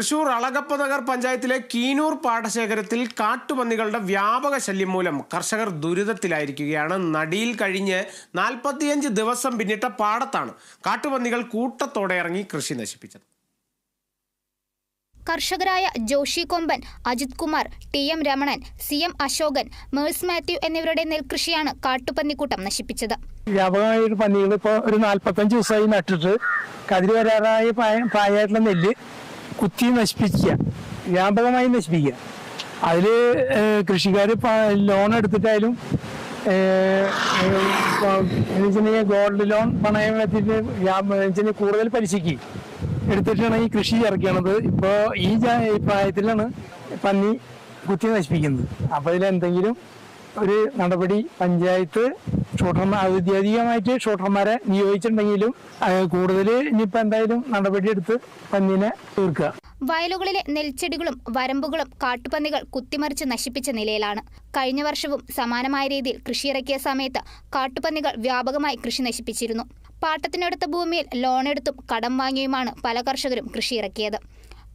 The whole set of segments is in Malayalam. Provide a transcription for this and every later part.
തൃശൂർ അളകപ്പനഗർ പഞ്ചായത്തിലെ കീനൂർ പാടശേഖരത്തിൽ കാട്ടുപന്നികളുടെ വ്യാപക ശല്യം മൂലം കർഷകർ ദുരിതത്തിലായിരിക്കുകയാണ്. നടിയിൽ കഴിഞ്ഞ് നാൽപ്പത്തിയഞ്ച് ദിവസം പിന്നിട്ട പാടത്താണ് കാട്ടുപന്നികൾ കൂട്ടത്തോടെ ഇറങ്ങി കൃഷി നശിപ്പിച്ചത്. കർഷകരായ Joshi Komban Ajith Kumar T M Ramanan C M Ashokan Mercy Mathew എന്നിവരുടെ നെൽകൃഷിയാണ് കാട്ടുപന്നിക്കൂട്ടം നശിപ്പിച്ചത്. വ്യാപകമായ ഒരു പന്നികൾ ഇപ്പോൾ ഒരു നാൽപ്പത്തഞ്ച് ദിവസമായി നട്ടിട്ട്. കതിര് വരാറായ പ്രായമായിട്ടുള്ള നെല്ല്. കുത്തി നശിപ്പിക്കുക. വ്യാപകമായി നശിപ്പിക്കുക. അതിൽ കൃഷിക്കാർ ലോൺ എടുത്തിട്ടായാലും ഗോൾഡ് ലോൺ പണയം വെച്ചിട്ട് കൂടുതൽ പലിശയ്ക്ക് എടുത്തിട്ടാണ് ഈ കൃഷി ഇറക്കണത് ഇപ്പോൾ ഈ പ്രായത്തിലാണ് പന്നി കുത്തി നശിപ്പിക്കുന്നത്. അപ്പോൾ ഇതിൽ എന്തെങ്കിലും ഒരു നടപടി പഞ്ചായത്ത് ഷൂട്ടർമാർ ഔദ്യോഗികമായിട്ട് ഷൂട്ടർമാരെ നിയോഗിച്ചിട്ടുണ്ടെങ്കിലും കൂടുതൽ ഇനിയിപ്പോൾ എന്തായാലും നടപടിയെടുത്ത് പന്നിനെ തീർക്കുക. വയലുകളിലെ നെൽച്ചെടികളും വരമ്പുകളും കാട്ടുപന്നികൾ കുത്തിമറിച്ച് നശിപ്പിച്ച നിലയിലാണ്. കഴിഞ്ഞ വർഷവും സമാനമായ രീതിയിൽ കൃഷിയിറക്കിയ സമയത്ത് കാട്ടുപന്നികൾ വ്യാപകമായി കൃഷി നശിപ്പിച്ചിരുന്നു. പാട്ടത്തിനടുത്ത ഭൂമിയിൽ ലോണെടുത്തും കടം വാങ്ങിയുമാണ് പല കർഷകരും കൃഷിയിറക്കിയത്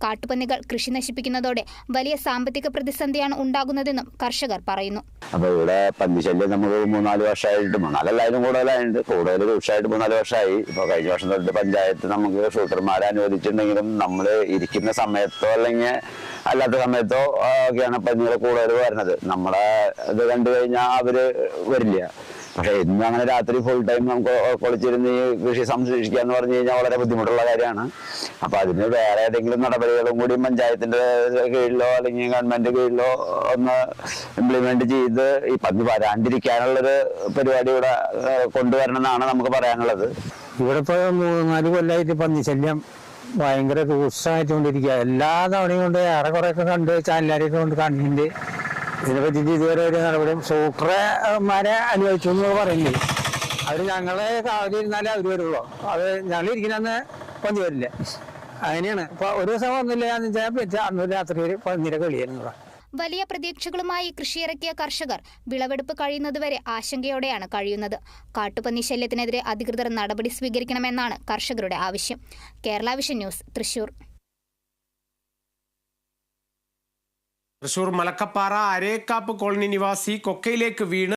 കാട്ടുപന്നികൾ കൃഷി നശിപ്പിക്കുന്നതോടെ വലിയ സാമ്പത്തിക പ്രതിസന്ധിയാണ് ഉണ്ടാകുന്നതെന്നും കർഷകർ പറയുന്നു. അപ്പൊ ഇവിടെ പന്നിശല്യം നമുക്ക് മൂന്നാൽ വർഷമായിട്ട് മൂന്നാലല്ലായാലും കൂടുതലായിട്ട് കൂടുതൽ രൂക്ഷമായിട്ട് മൂന്നാൽ വർഷമായി. ഇപ്പൊ കഴിഞ്ഞ വർഷം തൊട്ട് പഞ്ചായത്ത് നമുക്ക് ഷൂട്ടർമാരെ അനുവദിച്ചിട്ടുണ്ടെങ്കിലും നമ്മൾ ഇരിക്കുന്ന സമയത്തോ അല്ലെങ്കിൽ അല്ലാത്ത സമയത്തോ ഒക്കെയാണ് പന്നികൾ കൂടുതൽ വരുന്നത്. നമ്മളെ ഇത് കണ്ടു കഴിഞ്ഞാൽ അവർ വരില്ല. പക്ഷെ ഇന്ന് അങ്ങനെ രാത്രി ഫുൾ ടൈം നമുക്ക് കുളിച്ചിരുന്ന് ഈ കൃഷി സംരക്ഷിക്കുക എന്ന് പറഞ്ഞു കഴിഞ്ഞാൽ വളരെ ബുദ്ധിമുട്ടുള്ള കാര്യമാണ്. അപ്പൊ അതിന് വേറെ ഏതെങ്കിലും നടപടികളും കൂടി പഞ്ചായത്തിന്റെ കീഴിലോ അല്ലെങ്കിൽ ഗവൺമെന്റ് കീഴിലോ ഒന്ന് ഇംപ്ലിമെന്റ് ചെയ്ത് ഈ പന്നി വരാണ്ടിരിക്കാനുള്ളൊരു പരിപാടി ഇവിടെ കൊണ്ടുവരണം എന്നാണ് നമുക്ക് പറയാനുള്ളത്. ഇവിടെ ഇപ്പോൾ മൂന്നാൽ കൊല്ലമായിട്ട് പന്നിശല്യം ഭയങ്കര രൂക്ഷമായിട്ടുകൊണ്ടിരിക്കുക എല്ലാ തവണയും കൊണ്ട് ഏറെ കുറെയൊക്കെ കണ്ട് ചാനലാരെയൊക്കെ കൊണ്ട് കണ്ടിട്ടുണ്ട്. ഇതിനെ പറ്റിയിട്ട് ഇതുവരെ ഒരു നടപടിയും സൂപ്പർമാരെ അനുവദിച്ചു എന്ന് പറയുന്നത് അവർ ഞങ്ങളെ കാവലിരുന്നാലേ അവർ വരുള്ളൂ. അത് ഞങ്ങൾ ഇരിക്കുന്ന പന്തി അങ്ങനെയാണ്. ഇപ്പൊ ഒരു ദിവസം വന്നില്ല എന്ന് വെച്ചാൽ അന്ന് രാത്രി ഒരു പന്നിര കളിയായിരുന്നു. വലിയ പ്രതീക്ഷകളുമായി കൃഷിയിറക്കിയ കർഷകർ വിളവെടുപ്പ് കഴിയുന്നതുവരെ ആശങ്കയോടെയാണ് കഴിയുന്നത്. കാട്ടുപന്നി ശല്യത്തിനെതിരെ അധികൃതർ നടപടി സ്വീകരിക്കണമെന്നാണ് കർഷകരുടെ ആവശ്യം. Kerala vision news Thrissur. Thrissur Malakkappara Arekkappu colony നിവാസി കൊക്കയിലേക്ക് വീണ്